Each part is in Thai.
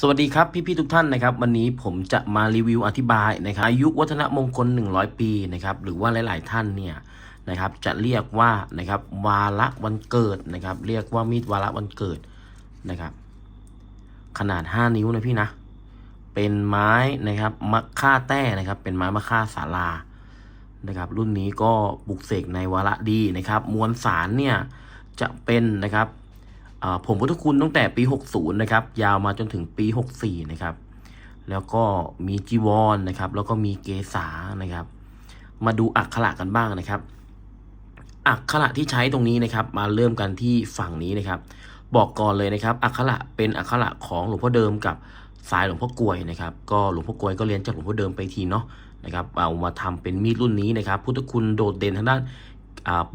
สวัสดีครับพี่ๆทุกท่านนะครับวันนี้ผมจะมารีวิวอธิบายนะครับอายุวัฒนมงคล 100 ปีนะครับหรือว่าหลาย ๆ ท่านเนี่ยนะครับจะเรียกว่านะครับวาระวันเกิดนะครับเรียกว่ามีดวาระวันเกิดนะครับขนาด 5 นิ้วนะพี่นะเป็นไม้นะครับมะค่าแต้นะครับเป็นไม้มะค่าสารานะครับรุ่นนี้ก็ปลุกเสกในวาระดีนะครับมวลสารเนี่ยจะเป็นนะครับ ผมพุทธคุณตั้งแต่ปี 60 นะครับ ยาวมาจนถึงปี 64 นะครับ แล้วก็มีจีวรนนะครับ แล้วก็มีเกษานะครับ มาดูอักขระกันบ้างนะครับ อักขระที่ใช้ตรงนี้นะครับ มาเริ่มกันที่ฝั่งนี้นะครับ บอกก่อนเลยนะครับ อักขระเป็นอักขระของหลวงพ่อเดิมกับสายหลวงพ่อกลวยนะครับ ก็หลวงพ่อกลวยก็เรียนจากหลวงพ่อเดิมไปทีเนาะนะครับ เอามาทำเป็นมีดรุ่นนี้นะครับ พุทธคุณโดดเด่นทางด้าน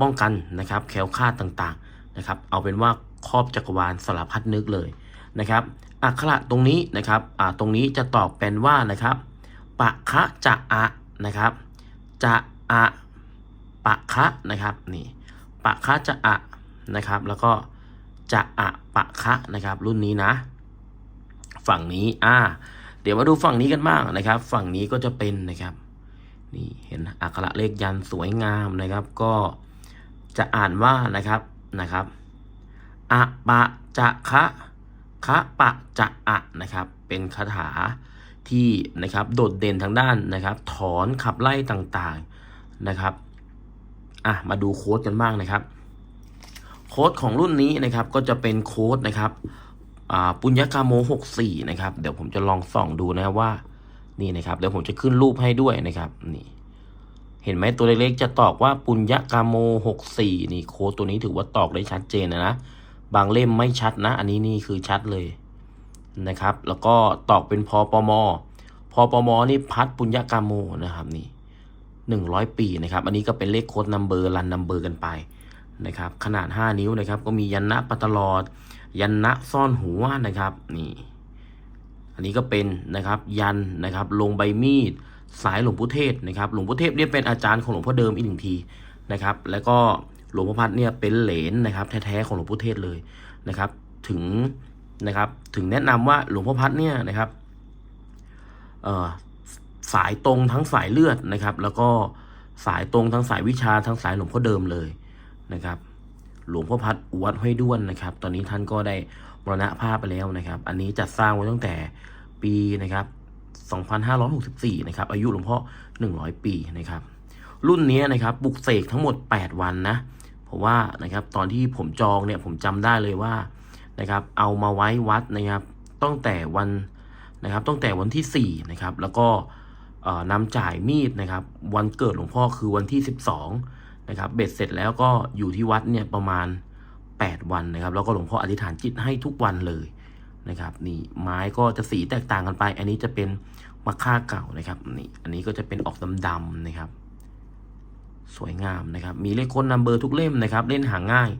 ป้องกันนะครับ แคล้วคลาดต่างๆนะครับ เอาเป็นว่า ครอบจักรวาลสารพัดนึกเลยนะครับอักขระตรงนี้นะครับอ่าตรงนี้จะตอบเป็นว่านะครับปะคะจะอะนะครับจะอะปะคะนะครับนี่ปะคะจะอะนะครับ แล้วก็จะอะปะคะนะครับ รุ่นนี้นะ ฝั่งนี้อ่าเดี๋ยวมาดูฝั่งนี้กันบ้างนะครับ ฝั่งนี้ก็จะเป็นนะครับนี่เห็นอักขระเลขยันสวยงามนะครับ ก็จะอ่านว่านะครับนะครับ อะปะจะคะคะปะจะอะนะครับ เป็นคาถาที่นะครับโดดเด่นทางด้านนะครับ ถอนขับไล่ต่างๆนะครับอะมาดูโค้ดกันบ้างนะครับ โค้ดของรุ่นนี้นะครับก็จะเป็นโค้ดนะครับอ่าปุญญกาโม64 นะครับ เดี๋ยวผมจะลองส่องดูนะว่านี่นะครับเดี๋ยวผมจะขึ้นรูปให้ด้วยนะครับนี่เห็นไหมตัวเล็กๆจะตอกว่าปุญญกาโม64 นี่โค้ดตัวนี้ถือว่าตอกได้ชัดเจนนะนะ บางเล่มไม่ชัดนะ อันนี้นี่คือชัดเลยนะครับ แล้วก็ตอกเป็นพอปมพอปมนี่พัดปุญญกาโมนะครับนี่หนึ่งร้อยปีนะครับ อันนี้ก็เป็นเลขโค้ดนัมเบอร์รันนัมเบอร์กันไปนะครับ ขนาด 5 นิ้วนะครับ ก็มียันนะปัตตลอด ยันนะซ่อนหัวนะครับนี่อันนี้ก็เป็นนะครับยันนะครับ ลงใบมีด สายหลวงพุเทศนะครับ หลวงพุเทพเนี่ยเป็นอาจารย์ของหลวงพ่อเดิมอีกหนึ่งทีนะครับ แล้วก็ หลวงพ่อพัดเนี่ยเป็นเหลนนะครับแท้ๆของหลวงพุเทศเลยนะครับ ถึงนะครับถึงแนะนำว่าหลวงพ่อพัดเนี่ยนะครับสายตรงทั้งสายเลือดนะครับ แล้วก็สายตรงทั้งสายวิชาทั้งสายหลวงพ่อเดิมเลยนะครับ หลวงพ่อพัดวัดห้วยด้วนนะครับ ตอนนี้ท่านก็ได้มรณภาพไปแล้วนะครับ อันนี้จัดสร้างไว้ตั้งแต่ปีนะครับ 2564 นะครับ อายุหลวงพ่อ 100 ปีนะครับ รุ่นนี้นะครับ บุกเสกทั้งหมด 8 วันนะ เพราะว่านะครับตอนที่ผมจองเนี่ยผมจำได้เลยว่านะครับเอามาไว้วัดนะครับตั้งแต่วันนะครับตั้งแต่วันที่4นะครับแล้วก็เอ่อนำจ่ายมีดนะครับวันเกิดหลวงพ่อคือวันที่ 12นะครับเบ็ดเสร็จแล้วก็อยู่ที่วัดเนี่ยประมาณ 8 วันนะครับ แล้วก็หลวงพ่ออธิษฐานจิตให้ทุกวันเลยนะครับนี่ไม้ก็จะสีแตกต่างกันไป อันนี้จะเป็นมะค่าเก่านะครับนี่อันนี้ก็จะเป็นออกดำๆนะครับ สวยงามนะครับ มีเลขค้นนัมเบอร์ทุกเล่มนะครับ เล่นหาง่าย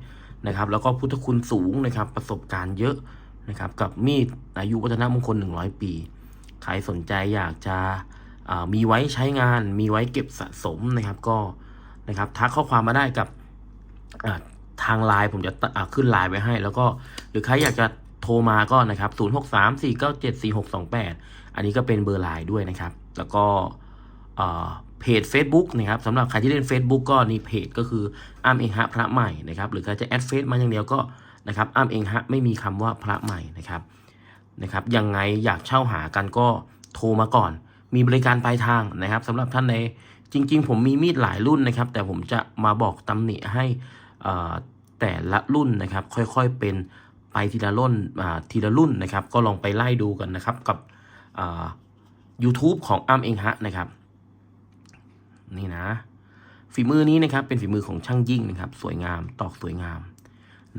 นะครับ แล้วก็พุทธคุณสูงนะครับ ประสบการณ์เยอะนะครับ กับมีดอายุวัฒนมงคล 100 ปี ใครสนใจอยากจะมีไว้ใช้งาน มีไว้เก็บสะสมนะครับ ก็นะครับทักข้อความมาได้กับทางไลน์ผมจะขึ้นไลน์ไว้ให้ แล้วก็หรือใครอยากจะโทรมาก็นะครับ 0 6 3 4 9 7 4 6 2 8 อันนี้ก็เป็นเบอร์ไลน์ด้วยนะครับ แล้วก็ เพจ Facebook นะครับสำหรับใครที่เล่น Facebook ก็นี่เพจก็คืออ้ามเองฮะพระใหม่นะครับหรือใครจะแอดเฟซมาอย่างเดียวก็นะครับอ้ามเองฮะไม่มีคำว่าพระใหม่นะครับนะครับยังไงอยากเช่าหากันก็โทรมาก่อน มีบริการปลายทางนะครับสำหรับท่านในจริง ๆ ผมมีมีดหลายรุ่นนะครับ แต่ผมจะมาบอกตำหนิให้อ่อแต่ละรุ่นนะครับ ค่อยๆเป็นไปทีละรุ่นอ่าทีละรุ่นนะครับ ก็ลองไปไล่ดูกันนะครับกับอ่า YouTube ของอ้ามเองฮะนะครับ นี่นะ ฝีมือนี้นะครับเป็นฝีมือของช่างยิ่งนะครับ สวยงามตอกสวยงาม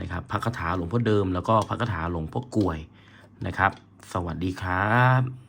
นะครับพระคาถาหลวงพ่อเดิมแล้วก็พระคาถาหลวงพ่อกลวยนะครับ สวัสดีครับ